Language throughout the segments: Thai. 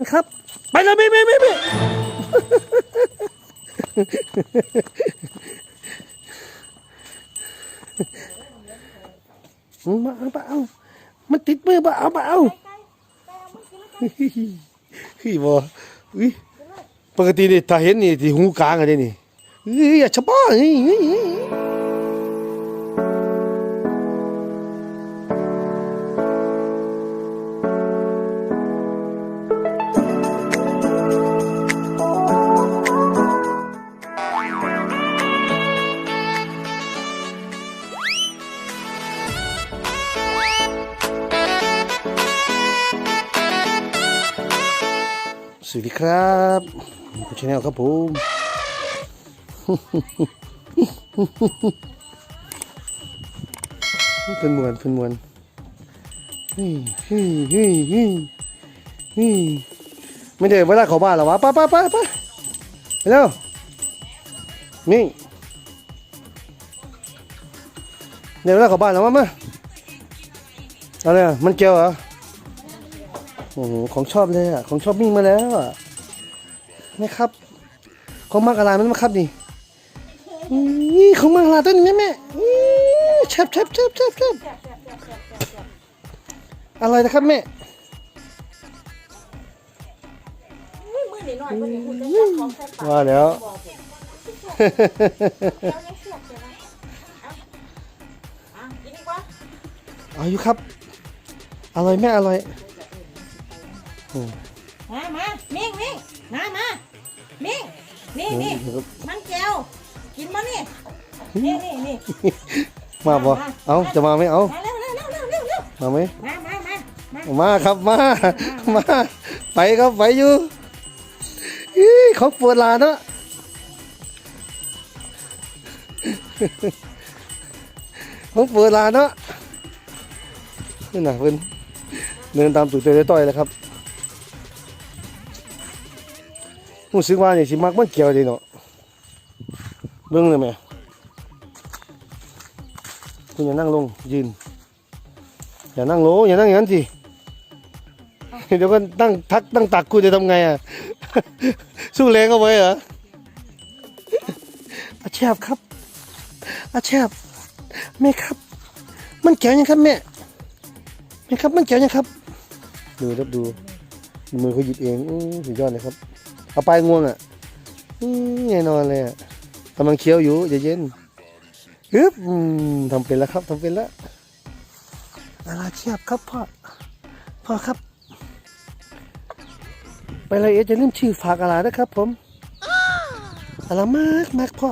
นครับ ไปเลยไม่ไม่ไม่ไม่มาเอามาเอามันติดมือมาเอามาเอาพี่บออุ้ยปกตินี่ถ้าเห็นนี่ที่หูกลางอะเด้นี่เฮ้ยอย่าชะบ้าเฮ้ย ครับคุณชาแนลครับผมเป็นมวนเป็นมวนไม่ได้เวลาเขาบ้านหรอวะป้าป้าป้าป้าไปเร็วนี่เดี๋ยวเวลาเข้าบ้านแล้วมามาเอาเลยมันเกลียวเหรอโอ้โหของชอบเลยอะ ของชอบมิ่งมาแล้วอะ นี่ครับ ของมากอะไรมันมาครับนี่นี่ของมากอะไรตัวนี้แม่แม่อี้แชบแชบแชบแชบแชบอะไรนะครับแม่มือนิดหน่อยมือนี้คุณจะยัดของใส่ปากว่าแล้วบอกผมแล้วยังเสียบเลยนะเอาอะกินดีกว่าเอาอยู่ครับ อร่อยแม่อร่อยมามามิ่งมิ่งมามา มิ่งนี่นี่มันแก้วกินมานี่นี่นี่นี่มาบ่เอาจะมาไหมเอามาเร็วเร็วเร็วเร็วเร็วเร็วมาไหมมามามามามาครับมามาไปครับไปอยู่อี้เขาปวดหลานเนาะเขาปวดหลานเนาะนี่นะเพิ่นเดินตามตู่เตยต้อยเลยครับ รู้สึกว่านี่สิมักมันเกี่ยวดีเนาะเบิ่งเลยแม่คุณอย่านั่งลงยืน อย่านั่งลอย่านั่งอย่างนั้นสิเดี๋ยวก็ตั้งทักตั้งตักกูจะทำไงอะ สู้แรงเอาไว้เหรออาแชบครับอาแชบแม่ครับ มันแก้วยังครับแม่แม่ครับมันแก้วยังครับ ดูครับดูมือเขาหยิบเองสุดยอดเลยครับ เอาไปงวงอะอื้อแน่นอนเลยอะกำลังเคี้ยวอยู่เย็นฮึบทำเป็นแล้วครับทำเป็นแล้วอาเชียบครับพ่อ พ่อครับ ไปเลยเอะจะลืมชื่อฝากอะไรนะครับผมอะไรมากมากพ่อ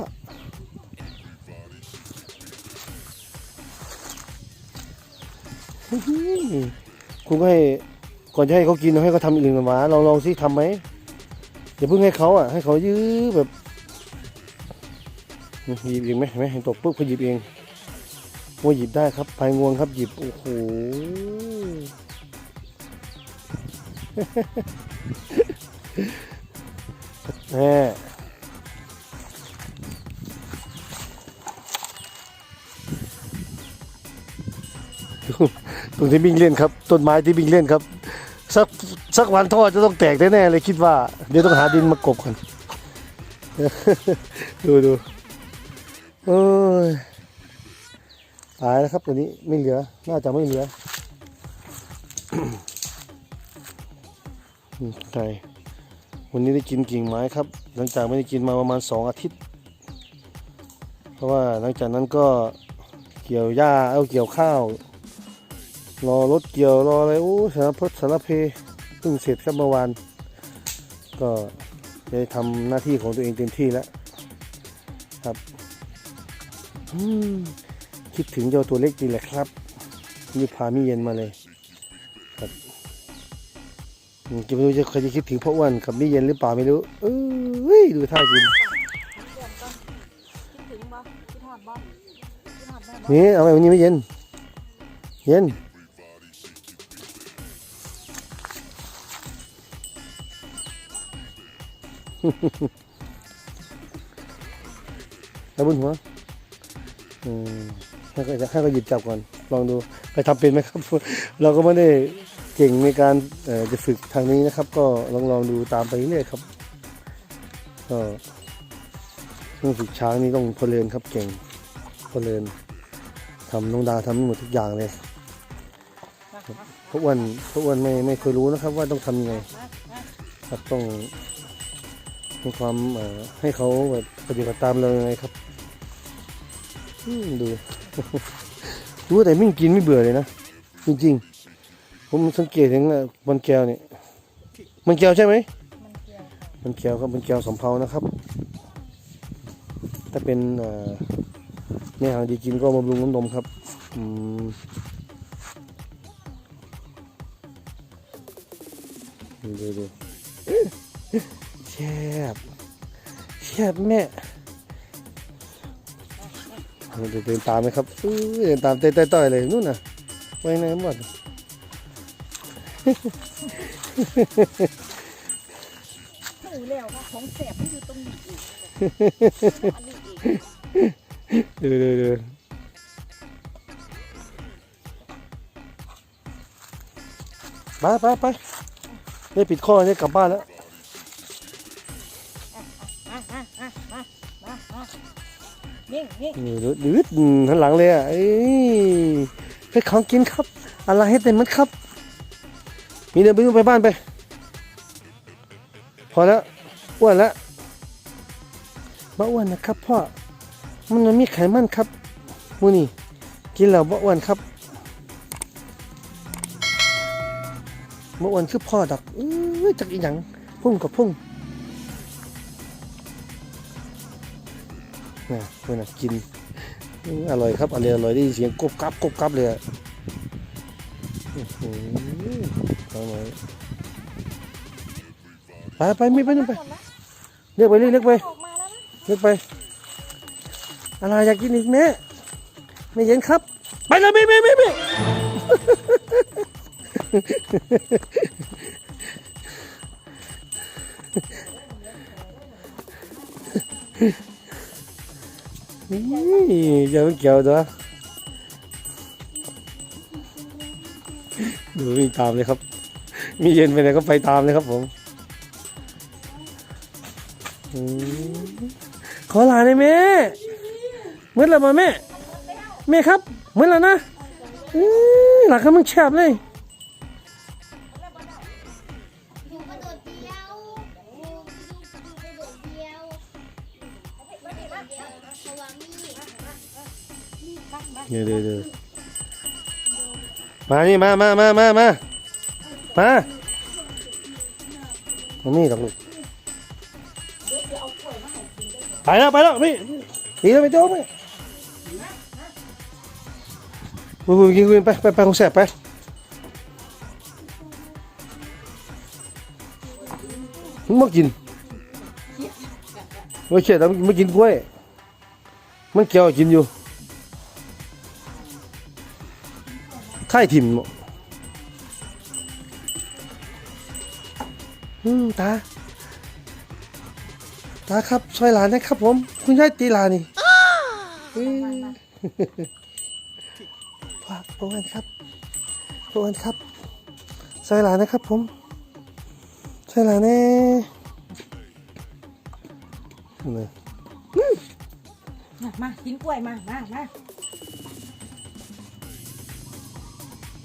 คุณก็ให้ก่อนจะให้เขากินให้เขาทำอื่นกันมาลองลองสิทำไหม อย่าเพิ่งให้เขาอะให้เขายื้อแบบหยิบเองไหมเห็นไหมเห็นตกปุ๊บเขาหยิบเองว่าหยิบได้ครับไปงวงครับหยิบโอ้โหแม่ดูตรงที่บิงเล่นครับ ต้นไม้ที่บิงเล่นครับ สักสักวันท่อจะต้องแตกแน่ๆเลยคิดว่า เดี๋ยวต้องหาดินมากบก่อนดูดูโอ้ยตายแล้วครับตัวนี้ไม่เหลือ น่าจะไม่เหลือใช่วันนี้ได้กินกิ่งไม้ครับ หลังจากไม่ได้กินมาประมาณสองอาทิตย์ เพราะว่าหลังจากนั้นก็เกี่ยวหญ้าเอาเกี่ยวข้าว รอรถเกี่ยวรออะไรโอ้สารพัดสารเพเพิ่งเสร็จครับเมื่อวาน ก็จะได้ทำหน้าที่ของตัวเองเต็มที่แล้วครับอืมคิดถึงเจ้าตัวเล็กดีแหละครับนี่พามีเย็นมาเลยอืมจะไม่รู้จะใครจะคิดถึงพ่ออ้วนกับนี่เย็นหรือเปล่าไม่รู้เอ้ยดูท่ากินเสียบก่อนคิดถึงบ่คิดหอดบ่คิดหอดแม่บ่นี่เอาไว้วันนี้ไม่เย็น เย็น แล้วบนหัวอืมให้ก็ให้ก็หยิบจับก่อน ลองดูไปทำเป็นไหมครับ เราก็ไม่ได้เก่งในการเอจะฝึกทางนี้นะครับ ก็ลองลองดูตามไปเรื่อยครับก็เรื่องฝึกช้างนี่ต้องพลเรือนครับเก่งพลเรือนทำน้องดาวทำหมดทุกอย่างเลยเพราะอ้วันเพราะอ้วันไม่ไม่เคยรู้นะครับ ว่าต้องทำยังไงครับต้อง มีความให้เขาแบบปฏิบัติตามเรายังไงครับดูรู้แต่ไม่กินไม่เบื่อเลยนะจริงๆ ผมสังเกตเห็นนะมันแก้วเนี่ยมันแก้วใช่ไหมมันแก้วครับมันแก้วสำเภานะครับ ถ้าเป็นเอ่อในหางดีกินก็บำรุงน้ำนมครับอืมดูดู แซ่บแซ่บแม่เดินเดินตามไหมครับเดินตามเต้ยๆๆเลยนู่นน่ะไปไหนหมดหูแล้วว่าของแสบมันอยู่ตรงนี้อีกอันนี้อีกดูดูดูไปไปไปได้ปิดข้อได้กลับบ้านแล้ว นี่ดูดืดหันหลังเลยอะเอ้ยเป็นของกินครับ อะไรให้เต็มมันครับ มีเดินไปดูไปบ้านไป พอแล้วอ้วนแล้วบ้าอ้วนนะครับพ่อ มันมีไขมันครับมูนี่กินแล้วบ้าอ้วนครับบ้าอ้วนคือพ่อดักอื้อจักอีหยังพุ่งกับพุ่ง นะเพื่อนะกิน อร่อยครับอร่อยอร่อยได้เสียงกรบกรับกรบกรับเลยอะอื้อหือเอาหน่อยไปไปไม่ไปนู่ไปเรียกไปเรียกไปออกมาแล้วนะเรียกไปอะไรอยากกินอีกแม่ไม่เย็นครับ ไปเลยไม่ไม่ไม่ไม่ นี่อย่าเกี่ยวตัวดูวิ่งตามเลยครับ มีเย็นไปไหนก็ไปตามเลยครับผมอขอลาได้แม่เมื่อไรมาแม่แม่ครับเมื่อไรนะหลักก็มึงแฉบเลย เดี๋ยวเดี๋ยวเดี๋ยวมานี่มามามามามามามานี่ดอกลูกไปแล้วไปแล้วพี่ดีแล้วไปเจ้าไปมึงมึงกินกูไปไปไปของแสบไปมึงมากินไม่เขียดแล้วไม่กินกล้วยมันเกี่ยวกินอยู่ ค่ายถิ่มอืมตา ตาครับช่วยหลานนะครับผม คุณยายตีหลานนี่เอ้ยพ่อพ่อวันครับพ่อวันครับช่วยหลานนะครับผมช่วยหลานแน่นี่มามากินกล้วยมามามา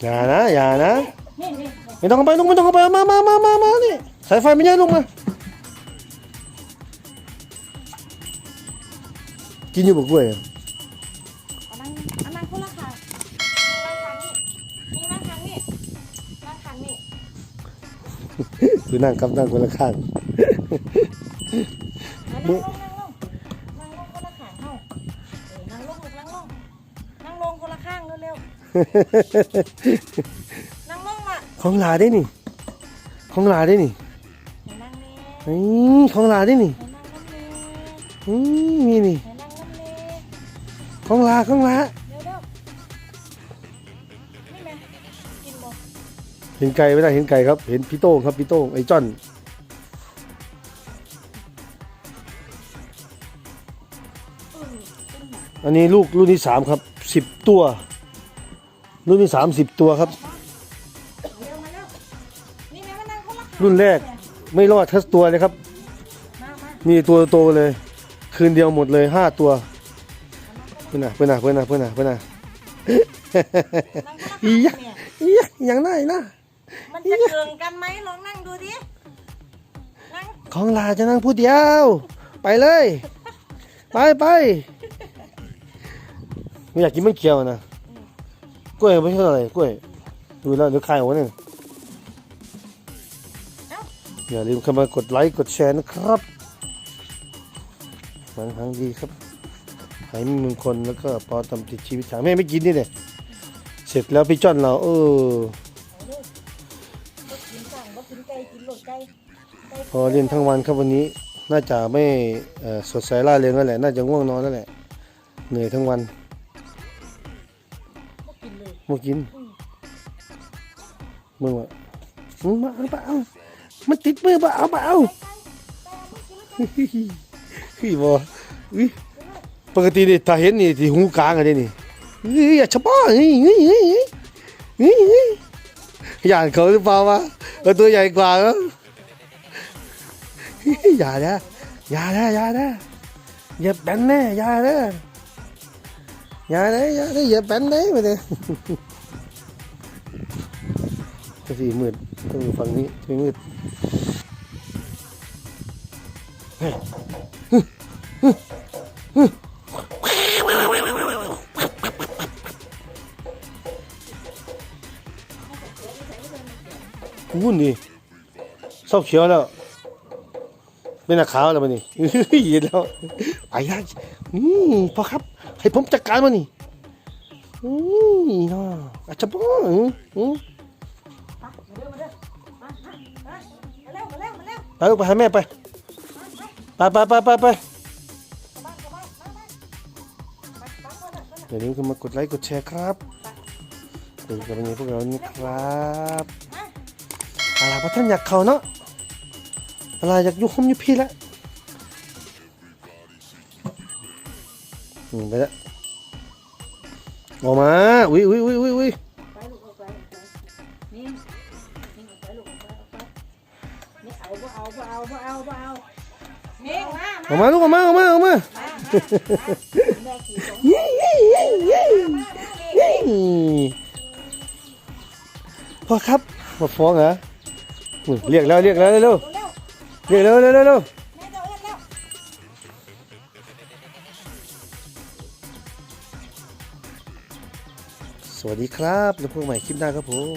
อย่านะอย่านะ นี่นี่ไม่ต้องเข้าไปลุงไม่ต้องเข้าไปมามามามามานี่สายไฟไม่ใช่ลุงมากินอยู่บกกล้วยอะเอานั่งเอานั่งคนละขานั่งทางนี้นี่นั่งทางนี้นั่งทางนี้คือนั่งครับนั่งคนละข้าง เอานั่งลงนั่งลงนั่งลงคนละขางเฮาเออนั่งลงลูกนั่งลงนั่งลงคนละข้างเร็วๆ นั่งลงมาของหลาได้นี่ ของหลาได้นี่นั่งนี่นี่ของหลาได้นี่นั่งน้ำนี่นี่มีนี่ นั่งน้ำนี่ของหลาของหลาเร็วเร็วนี่แม่กินบ่เห็นไก่ไม่ได้เห็นไก่ครับ เห็นพี่โต้งครับพี่โต้งไอ้จ้อนอันนี้ลูกรุ่นที่สามครับสิบตัว รุ่นที่สามสิบตัวครับเร็วมาเร็วรุ่นแรกไม่รอดทัสตัวเลยครับมามานี่ตัวโตเลย คืนเดียวหมดเลยห้าตัวเพื่อนน่ะเพื่อนน่ะเพื่อนน่ะเพื่อนน่ะเพื่อนน่ะอียะเนี่ยอียะอย่างไรนะมันจะเกิงกันไหมลองนั่งดูดินั่งของลาจะนั่งพูดเดียว ไปเลย ไปไปไม่อยากกินไม่เกี่ยวนะ กล้วยไม่ใช่อะไรกล้วย ดูแล้วเดี๋ยวคายหัวหนึ่งอย่าลืมเข้ามากดไลค์กดแชร์นะครับหวังทางดีครับหายมีมงคลแล้วก็ปอตำติดชีวิตถามแม่ไม่กินนี่เนี่ยเสร็จแล้วพี่จ้อนเรา เออบ่กินสั่งบ่กินไก่กินโหลดไก่ไก่พอเล่นทั้งวันครับวันนี้ น่าจะไม่เอ่อสดใสร่าเริงแล้วแหละ น่าจะง่วงนอนแล้วแหละ เหนื่อยทั้งวันบ่ บ่กินมึงวะมึงมาเอาเปล่ามันติดมือเปล่าเอาเปล่าพี่บออุ๊ยปกตินี่ถ้าเห็นนี่ที่หูกลางอะเด้นี่เฮ้ยอย่าชะบ้าเฮ้ยเฮ้ยเฮ้ยเฮ้ยเฮ้ยเฮ้ยอยากเขาหรือเปล่าวะตัวใหญ่กว่าเหรอเฮ้ยอย่านะอย่านะอย่านะอย่าแบนแน่อย่านะ อย่านะอย่านะอย่าแบนเลยมาเลยจะสีมืดต้องอยู่ฝั่งนี้จะมืดเฮ้ยวุ่นดิเขียวแล้วเป็นหน้าขาวแล้วมันนี่เห็นแล้วไปได้นี่พอครับ ให้ผมจัดการมันนี่นี่เนาะอาจจะบ้าอืมอืมมาเร็วมาเร็วมามามาเร็วมาเร็วมาเร็วไปลูกไปหาแม่ไป ไปไปไปไปไปกลับบ้านกลับบ้านมามาไปไปก่อย่าลืมเข้ามากดไลค์กดแชร์ครับเป็นกำลังใจพวกเรานี่ครับอะไรพระท่านอยากเขาเนาะอะไรอยากอยุ่คุมอยู่พี่ละ อืมไปละออกมาอุ้ยอุ้ยอุ้ยอุ้ยอุ้ยไปลูกออกไปออกไปนี่นี่ออกไปลูกออกไปออกไปไม่เอาบ่เอาบ่เอาบ่เอาบ่เอาเมงมาออกมาลูกออกมาออกมาออกมาแม่ขี่สงเย้เย้เย้เย้มาเร็วเมงเย้พ่อครับมาฟ้องเหรอเรียกแล้วเรียกแล้วเร็วเรียกเร็วเร็วเร็ว วัสดีครับแล้วพบกันใหม่คลิปหน้าครับผม